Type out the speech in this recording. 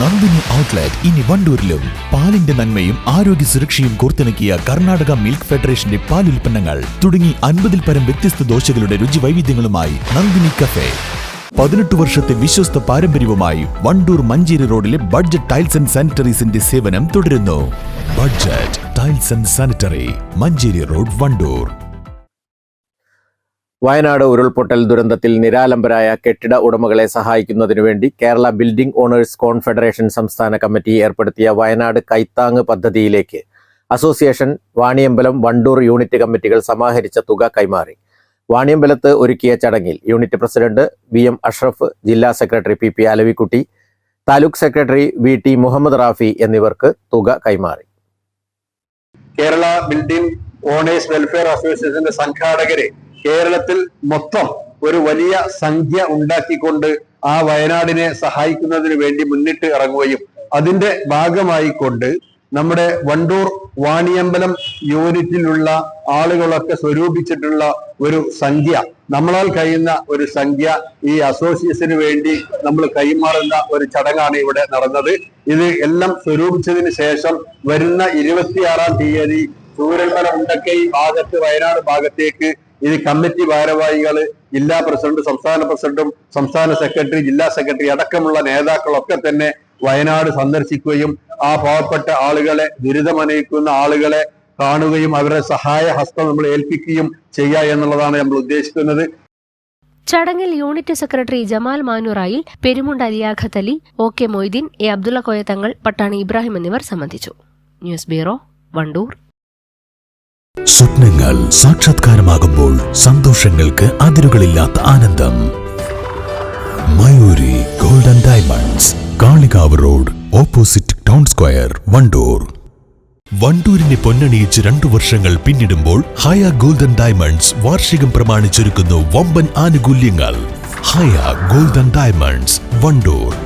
Nandini outlet ഇനി വണ്ടൂരിലും. പാലിന്റെ നന്മയും ആരോഗ്യ സുരക്ഷയും കോർത്തിണക്കിയ കർണാടക മിൽക്ക് ഫെഡറേഷന്റെ പാൽ ഉൽപ്പന്നങ്ങൾ തുടങ്ങി അൻപതിൽ പരം വ്യത്യസ്ത ദോശകളുടെ രുചി വൈവിധ്യങ്ങളുമായി നന്ദിനി കഫേ. പതിനെട്ട് വർഷത്തെ വിശ്വസ്ത പാരമ്പര്യവുമായി വണ്ടൂർ മഞ്ചേരി റോഡിലെ ബഡ്ജറ്റ് ടൈൽസ് ആൻഡ് സാനിറ്ററീസിന്റെ സേവനം തുടരുന്നു. Budget tiles and sanitary Manjeri road Wandoor. Wayanad ഉരുൾപൊട്ടൽ ദുരന്തത്തിൽ നിരാലംബരായ കെട്ടിട ഉടമകളെ സഹായിക്കുന്നതിനു വേണ്ടി കേരള ബിൽഡിംഗ് ഓണേഴ്സ് കോൺഫെഡറേഷൻ സംസ്ഥാന കമ്മിറ്റി ഏർപ്പെടുത്തിയ വയനാട് കൈത്താങ് പദ്ധതിയിലേക്ക് അസോസിയേഷൻ വാണിയമ്പലം വണ്ടൂർ യൂണിറ്റ് കമ്മിറ്റികൾ സമാഹരിച്ച തുക കൈമാറി. വാണിയമ്പലത്ത് ഒരുക്കിയ ചടങ്ങിൽ unit president V M Ashraf ജില്ലാ secretary P P Alavikutty taluk secretary V T Muhammad Rafi എന്നിവർക്ക് തുക കൈമാറി. കേരള ബിൽഡിംഗ് ഓണേഴ്സ് വെൽഫെയർ അസോസിയേഷന്റെ സംഘാടകര് കേരളത്തിൽ മൊത്തം ഒരു വലിയ സംഖ്യ ഉണ്ടാക്കിക്കൊണ്ട് ആ വയനാടിനെ സഹായിക്കുന്നതിന് വേണ്ടി മുന്നിട്ട് ഇറങ്ങുകയും അതിന്റെ ഭാഗമായി കൊണ്ട് നമ്മുടെ വണ്ടൂർ വാണിയമ്പലം യൂണിറ്റിലുള്ള ആളുകളൊക്കെ സ്വരൂപിച്ചിട്ടുള്ള ഒരു സംഖ്യ നമ്മളാൽ കഴിയുന്ന ഒരു സംഖ്യ ഈ അസോസിയേഷന് വേണ്ടി നമ്മൾ കൈമാറുന്ന ഒരു ചടങ്ങാണ് ഇവിടെ നടന്നത്. ഇത് എല്ലാം സ്വരൂപിച്ചതിന് ശേഷം വരുന്ന ഇരുപത്തിയാറാം തീയതി സൂര്യന്മല ഉണ്ടക്കൈ ഭാഗത്ത് വയനാട് ഭാഗത്തേക്ക് ഇത് കമ്മിറ്റി ഭാരവാഹികൾ ജില്ലാ പ്രസിഡന്റ് സംസ്ഥാന പ്രസിഡന്റും സംസ്ഥാന സെക്രട്ടറി ജില്ലാ സെക്രട്ടറി അടക്കമുള്ള നേതാക്കളൊക്കെ തന്നെ വയനാട് സന്ദർശിക്കുകയും ആ പാവപ്പെട്ട ആളുകളെ ദുരിതമനയിക്കുന്ന ആളുകളെ കാണുകയും അവരുടെ സഹായ ഹസ്തം നമ്മൾ ഏൽപ്പിക്കുകയും ചെയ്യുക എന്നുള്ളതാണ് നമ്മൾ ഉദ്ദേശിക്കുന്നത്. ചടങ്ങിൽ unit secretary Jamal Manurayil Perumunda Liyaqath Ali O K Moideen A Abdulla Koyathangal Pattani Ibrahim എന്നിവർ സംബന്ധിച്ചു. News bureau Wandoor. സ്വപ്നങ്ങൾ സാക്ഷാത്കാരമാകുമ്പോൾ സന്തോഷങ്ങൾക്ക് അതിരുകളില്ലാത്ത ആനന്ദം. Mayuri golden diamonds Kalikavu road opposite town square Wandoor. വണ്ടൂരിനെ പൊന്നണിയിച്ച് രണ്ടു വർഷങ്ങൾ പിന്നിടുമ്പോൾ ഹയ ഗോൾഡൻ ഡയമണ്ട്സ് വാർഷികം പ്രമാണിച്ചൊരുക്കുന്നു വമ്പൻ ആനുകൂല്യങ്ങൾ. Haya golden diamonds Vandoor.